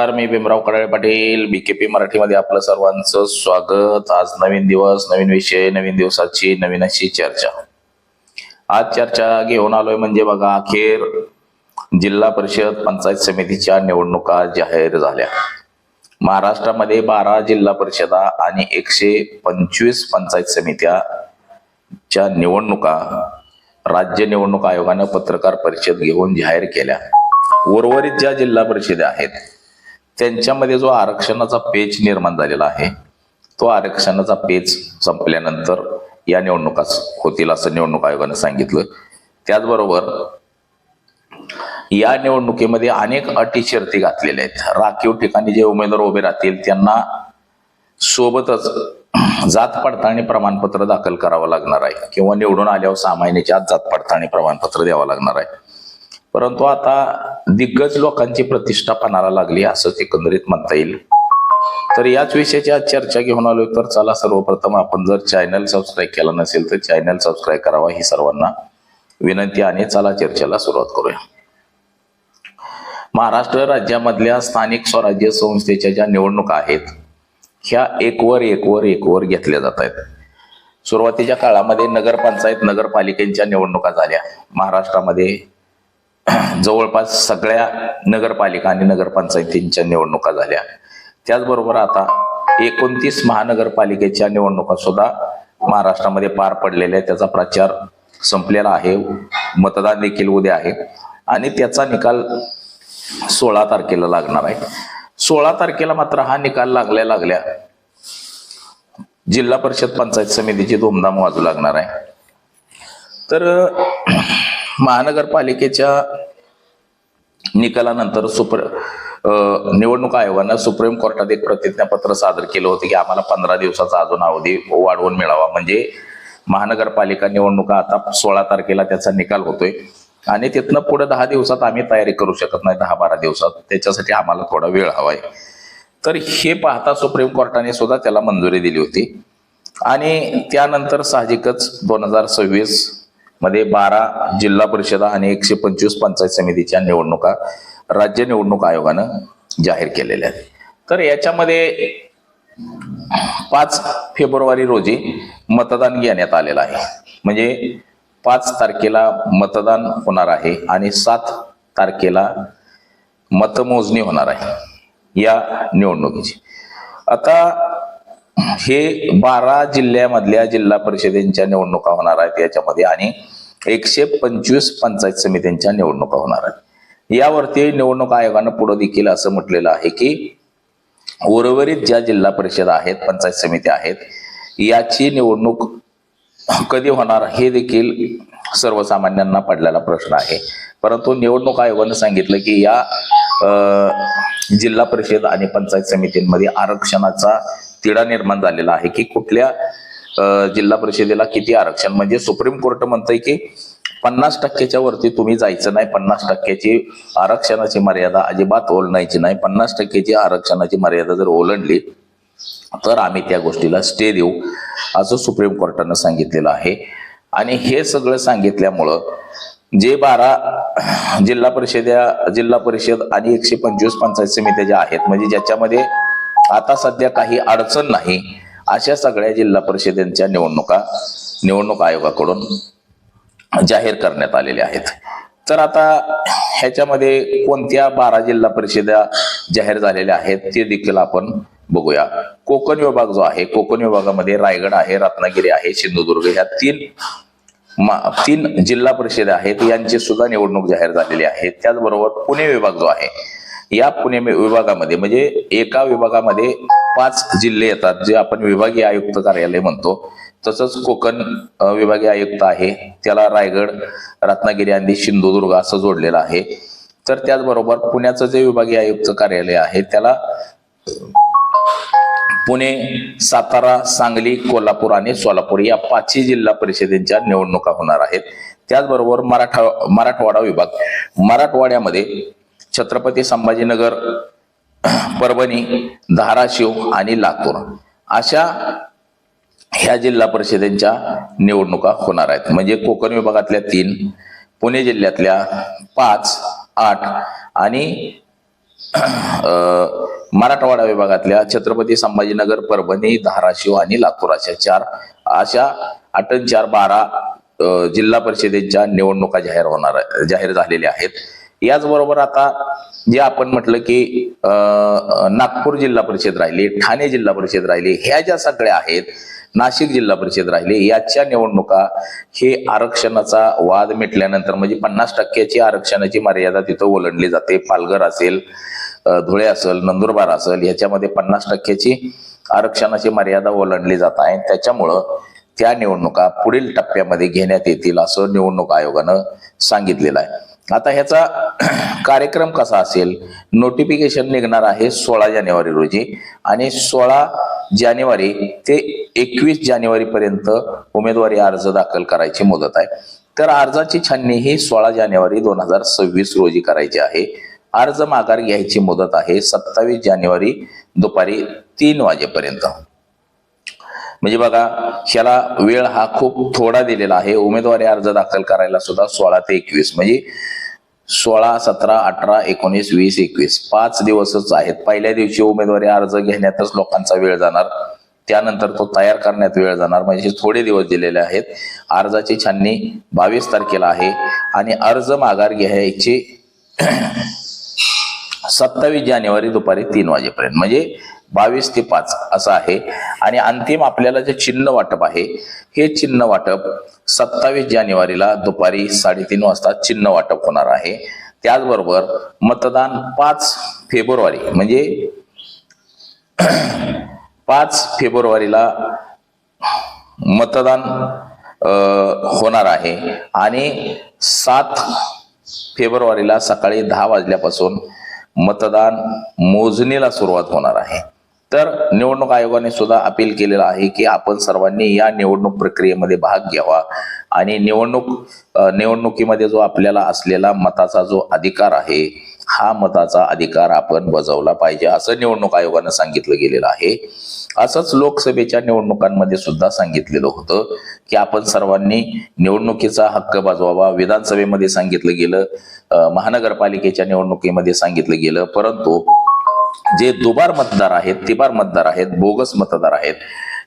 नमस्कार मी भीमराव कडाळे पाटील बीकेपी मराठीमध्ये आपलं सर्वांचं स्वागत. आज नवीन दिवस नवीन विषय नवीन दिवसाची नवीन अशी चर्चा. आज चर्चा घेऊन आलोय म्हणजे बघा अखेर जिल्हा परिषद पंचायत समितीच्या निवडणुका जाहीर झाल्या. महाराष्ट्रामध्ये बारा जिल्हा परिषदा आणि एकशे पंचवीस पंचायत समित्याच्या निवडणुका राज्य निवडणूक आयोगानं पत्रकार परिषद घेऊन जाहीर केल्या. उर्वरित ज्या जिल्हा परिषदा आहेत त्यांच्यामध्ये जो आरक्षणाचा पेच निर्माण झालेला आहे तो आरक्षणाचा पेच संपल्यानंतर या निवडणुका होतील असं निवडणूक आयोगानं सांगितलं. त्याचबरोबर या निवडणुकीमध्ये अनेक अटी शर्ती घातलेल्या आहेत. राखीव ठिकाणी जे उमेदवार उभे राहतील त्यांना सोबतच जात पडताळणी प्रमाणपत्र दाखल करावं लागणार आहे किंवा निवडून आल्यावर सामान्याच्या महिन्याच्या आत जात पडताळणी प्रमाणपत्र द्यावं लागणार आहे. परंतु आता दिग्गज लोकांची प्रतिष्ठा पणाला लागली असंच एकंदरीत म्हणता येईल. तर याच विषयाची आज चर्चा घेऊन आलो तर चला सर्वप्रथम आपण जर चॅनल सबस्क्राईब केला नसेल तर चॅनल सबस्क्राईब करावा ही सर्वांना विनंती आणि चला चर्चेला सुरुवात करूया. महाराष्ट्र राज्यामधल्या स्थानिक स्वराज्य संस्थेच्या ज्या निवडणुका आहेत ह्या एकवर एकवर एकवर घेतल्या जात आहेत. सुरुवातीच्या काळामध्ये नगरपंचायत नगरपालिकेच्या निवडणुका झाल्या. महाराष्ट्रामध्ये जवळपास सगळ्या नगरपालिका आणि नगरपंचायतींच्या निवडणुका झाल्या. त्याचबरोबर आता एकोणतीस महानगरपालिकेच्या निवडणुका सुद्धा महाराष्ट्रामध्ये पार पडलेल्या आहेत. त्याचा प्रचार संपलेला आहे. मतदान देखील उद्या आहे. आणि त्याचा निकाल सोळा तारखेला लागणार आहे. सोळा तारखेला मात्र हा निकाल लागल्या लागल्या जिल्हा परिषद पंचायत समितीची धुमधाम वाजू लागणार आहे. तर महानगरपालिकेच्या निकालानंतर सुप्र निवडणूक आयोगानं सुप्रीम कोर्टात एक प्रतिज्ञापत्र सादर केलं होतं की आम्हाला पंधरा दिवसाचा अजून अवधी वाढवून मिळावा. म्हणजे महानगरपालिका निवडणुका आता सोळा तारखेला त्याचा निकाल होतोय आणि तिथनं पुढे दहा दिवसात आम्ही तयारी करू शकत नाही दहा बारा दिवसात. त्याच्यासाठी आम्हाला थोडा वेळ हवाय. तर हे पाहता सुप्रीम कोर्टाने सुद्धा त्याला मंजुरी दिली होती. आणि त्यानंतर साहजिकच दोन हजार सव्वीस मध्ये बारा जिल्हा परिषदा आणि एकशे पंचवीस पंचायत समितीच्या निवडणुका राज्य निवडणूक आयोगानं जाहीर केलेल्या आहेत. तर याच्यामध्ये पाच फेब्रुवारी रोजी मतदान घेण्यात आलेलं आहे. म्हणजे पाच तारखेला मतदान होणार आहे आणि सात तारखेला मतमोजणी होणार आहे या निवडणुकीची. आता हे बारा जिल्ह्यामधल्या जिल्हा परिषदेच्या निवडणुका होणार आहेत याच्यामध्ये आणि एकशे पंचवीस पंचायत समित्यांच्या निवडणुका होणार आहेत. यावरती निवडणूक आयोगानं पुढे देखील असं म्हटलेलं आहे की उर्वरित ज्या जिल्हा परिषद आहेत पंचायत समित्या आहेत याची निवडणूक कधी होणार हे देखील सर्वसामान्यांना पडलेला प्रश्न आहे. परंतु निवडणूक आयोगानं सांगितलं की या जिल्हा परिषद आणि पंचायत समितींमध्ये आरक्षणाचा तिढा निर्माण झालेला आहे की कुठल्या जिल्हा परिषदेला किती आरक्षण? म्हणजे सुप्रीम कोर्ट म्हणतंय की पन्नास टक्क्याच्या वरती तुम्ही जायचं नाही पन्नास टक्क्याची आरक्षणाची मर्यादा अजिबात ओलणायची नाही. पन्नास टक्क्याची आरक्षणाची मर्यादा जर ओलंडली तर आम्ही त्या गोष्टीला स्टे देऊ असं सुप्रीम कोर्टानं सांगितलेलं आहे. आणि हे सगळं सांगितल्यामुळं जे बारा जिल्हा परिषद्या जिल्हा परिषद आणि एकशे पंचवीस पंचायत समित्या ज्या आहेत म्हणजे ज्याच्यामध्ये आता सध्या काही अडचण नाही. अशा सगळ्या जिल्हा परिषदेच्या निवडणुका निवडणूक आयोगाकडून जाहीर करण्यात आलेल्या आहेत. तर आता ह्याच्यामध्ये कोणत्या बारा जिल्हा परिषदा जाहीर झालेल्या आहेत ते देखील आपण बघूया. कोकण विभाग जो आहे कोकण विभागामध्ये रायगड आहे रत्नागिरी आहे सिंधुदुर्ग ह्या तीन मा- तीन जिल्हा परिषद आहेत यांची सुद्धा निवडणूक जाहीर झालेली आहे. त्याचबरोबर पुणे विभाग जो आहे या पुणे विभागामध्ये म्हणजे एका विभागामध्ये पाच जिल्हे येतात जे आपण विभागीय आयुक्त कार्यालय म्हणतो. तसंच कोकण विभागीय आयुक्त आहे त्याला रायगड रत्नागिरी आणि सिंधुदुर्ग असं जोडलेलं आहे. तर त्याचबरोबर पुण्याचं जे विभागीय आयुक्त कार्यालय आहे त्याला पुणे सातारा सांगली कोल्हापूर आणि सोलापूर या पाचही जिल्हा परिषदेच्या निवडणुका होणार आहेत. त्याचबरोबर मराठा मराठवाडा विभाग. मराठवाड्यामध्ये छत्रपती संभाजीनगर परभणी धाराशिव आणि लातूर. अशा ह्या जिल्हा परिषदेच्या निवडणुका होणार आहेत. म्हणजे कोकण विभागातल्या तीन पुणे जिल्ह्यातल्या पाच आठ आणि मराठवाडा विभागातल्या छत्रपती संभाजीनगर परभणी धाराशिव आणि लातूर अशा चार अशा आठ चार बारा जिल्हा परिषदेच्या निवडणुका जाहीर होणार जाहीर झालेल्या आहेत. याचबरोबर आता जे आपण म्हटलं की नागपूर जिल्हा परिषद राहिली ठाणे जिल्हा परिषद राहिली ह्या ज्या सगळ्या आहेत नाशिक जिल्हा परिषद राहिली याच्या निवडणुका हे आरक्षणाचा वाद मिटल्यानंतर म्हणजे पन्नास टक्क्याची आरक्षणाची मर्यादा तिथं ओलांडली जाते. पालघर असेल धुळे असेल नंदुरबार असेल याच्यामध्ये पन्नास टक्क्याची आरक्षणाची मर्यादा ओलांडली जात आहे. त्याच्यामुळं त्या निवडणुका पुढील टप्प्यामध्ये घेण्यात येतील असं निवडणूक आयोगानं सांगितलेलं आहे. आता ह्याचा कार्यक्रम कसा असेल? नोटिफिकेशन निघणार आहे सोळा जानेवारी रोजी आणि सोळा जानेवारी ते एकवीस जानेवारी पर्यंत उमेदवारी अर्ज दाखल करायची मुदत आहे. तर अर्जाची छाननी ही सोळा जानेवारी दोन हजार सव्वीस रोजी करायची आहे. अर्ज माघार घ्यायची मुदत आहे सत्तावीस जानेवारी दुपारी तीन वाजेपर्यंत. म्हणजे बघा ह्याला वेळ हा खूप थोडा दिलेला आहे. उमेदवारी अर्ज दाखल करायला सुद्धा सोळा ते एकवीस म्हणजे सोळा सतरा अठरा एकोणीस वीस एकवीस पाच दिवसच आहेत. पहिल्या दिवशी उमेदवारी अर्ज घेण्यातच लोकांचा वेळ जाणार. त्यानंतर तो तयार करण्यात वेळ जाणार. म्हणजे थोडे दिवस दिलेले आहेत. अर्जाची छाननी बावीस तारखेला आहे. आणि अर्ज माघार घ्यायची सत्तावीस जानेवारी दुपारी तीन वाजेपर्यंत. म्हणजे बावीस ते पाच असं आहे. आणि अंतिम आपल्याला जे चिन्ह वाटप आहे हे चिन्ह वाटप सत्तावीस जानेवारीला दुपारी साडेतीन वाजता चिन्ह वाटप होणार आहे. त्याचबरोबर मतदान पाच फेब्रुवारी म्हणजे पाच फेब्रुवारीला मतदान होणार आहे. आणि सात फेब्रुवारीला सकाळी दहा वाजल्यापासून मतदान मोजणीला सुरुवात होणार आहे. तर निवडणूक आयोगाने सुद्धा अपील केलेलं आहे की आपण सर्वांनी या निवडणूक प्रक्रियेमध्ये भाग घ्यावा. आणि निवडणूक निवडणुकीमध्ये जो आपल्याला असलेला मताचा जो अधिकार आहे हा मताचा अधिकार आपण बजावला पाहिजे असं निवडणूक आयोगानं सांगितलं गेलेलं आहे. असंच लोकसभेच्या निवडणुकांमध्ये सुद्धा सांगितलेलं होतं की आपण सर्वांनी निवडणुकीचा हक्क बजवावा. विधानसभेमध्ये सांगितलं गेलं महानगरपालिकेच्या निवडणुकीमध्ये सांगितलं गेलं परंतु जे दुबार मतदार आहेत तिबार मतदार आहेत बोगस मतदार आहेत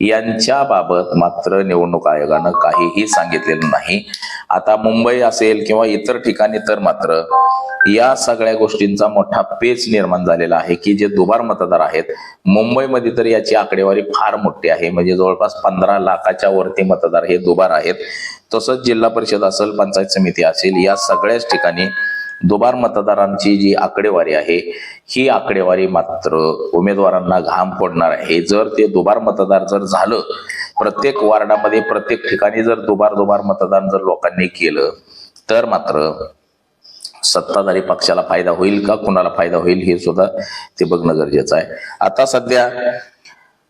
यांच्या बाबत मात्र निवडणूक आयोगानं काहीही सांगितलेलं नाही. आता मुंबई असेल किंवा इतर ठिकाणी तर मात्र या सगळ्या गोष्टींचा मोठा पेच निर्माण झालेला आहे की जे दुबार मतदार आहेत मुंबईमध्ये तर याची आकडेवारी फार मोठी आहे. म्हणजे जवळपास पंधरा लाखाच्या वरती मतदार हे दुबार आहेत. तसंच जिल्हा परिषद असेल पंचायत समिती असेल या सगळ्याच ठिकाणी दुबार मतदारांची जी आकडेवारी आहे ही आकडेवारी मात्र उमेदवारांना घाम फोडणार आहे. जर ते दुबार मतदार जर झालं प्रत्येक वार्डामध्ये प्रत्येक ठिकाणी जर दुबार दुबार मतदान जर लोकांनी केलं तर मात्र सत्ताधारी पक्षाला फायदा होईल का कुणाला फायदा होईल हे सुद्धा ते बघणं गरजेचं आहे. आता सध्या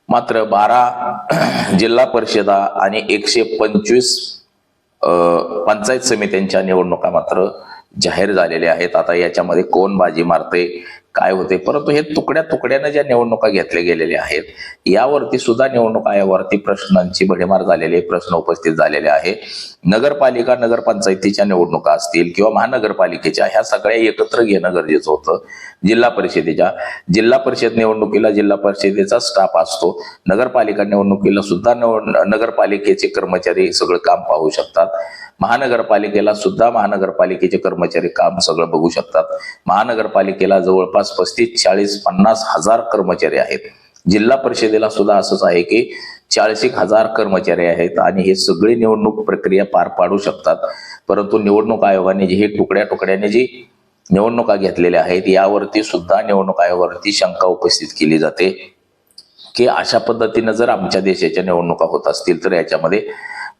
मात्र बारा जिल्हा परिषदा आणि एकशे पंचवीस पंचायत समित्यांच्या निवडणुका मात्र जाहीर झालेले आहेत. आता याच्यामध्ये कोण बाजी मारते काय होते? परंतु हे तुकड्या तुकड्यानं ज्या निवडणुका घेतल्या गेलेल्या आहेत यावरती सुद्धा निवडणूक आयोगावरती प्रश्नांची भडीमार झालेले प्रश्न उपस्थित झालेले आहे. नगरपालिका नगरपंचायतीच्या निवडणुका असतील किंवा महानगरपालिकेच्या ह्या सगळ्या एकत्र घेणं गरजेचं होतं. जिल्हा परिषदेच्या जिल्हा परिषद निवडणुकीला जिल्हा परिषदेचा स्टाफ असतो. नगरपालिका निवडणुकीला सुद्धा नगरपालिकेचे कर्मचारी सगळं काम पाहू शकतात. महानगरपालिकेला सुद्धा महानगरपालिकेचे कर्मचारी काम सगळं बघू शकतात. महानगरपालिकेला जवळपास पस्तीस चाळीस पन्नास हजार कर्मचारी आहेत. जिल्हा परिषदेला सुद्धा असंच आहे की चाळीस एक हजार कर्मचारी आहेत आणि हे सगळी निवडणूक प्रक्रिया पार पाडू शकतात. परंतु निवडणूक आयोगाने जी हे तुकड्या तुकड्याने जी निवडणुका घेतलेल्या आहेत यावरती सुद्धा निवडणूक आयोगावरती शंका उपस्थित केली जाते. की अशा पद्धतीनं जर आमच्या देशाच्या निवडणुका होत असतील तर याच्यामध्ये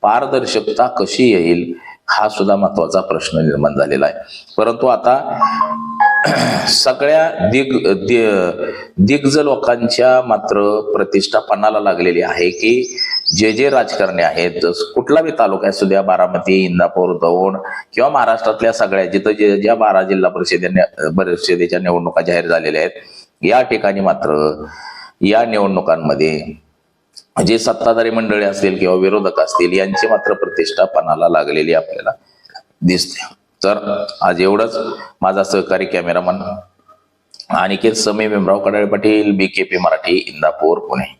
पारदर्शकता कशी येईल हा सुद्धा महत्त्वाचा प्रश्न निर्माण झालेला आहे. परंतु आता सगळ्या दिग दि- दिग्ज लोकांच्या मात्र प्रतिष्ठा पणाला लागलेली आहे की जे जे राजकारणी आहेत जस कुठला बी तालुका असू द्या बारामती इंदापूर दौंड किंवा महाराष्ट्रातल्या सगळ्या जिथं जे ज्या बारा जिल्हा परिषदे परिषदेच्या निवडणुका जाहीर झालेल्या आहेत या ठिकाणी मात्र या निवडणुकांमध्ये जे सत्ताधारी मंडळी असतील किंवा विरोधक असतील यांची मात्र प्रतिष्ठा पणाला लागलेली आपल्याला दिसते. तर आज एवढंच. माझा सहकारी कॅमेरामन अनिकेत समे Bhimrao Kadale Patil B K P Marathi Indapur Pune.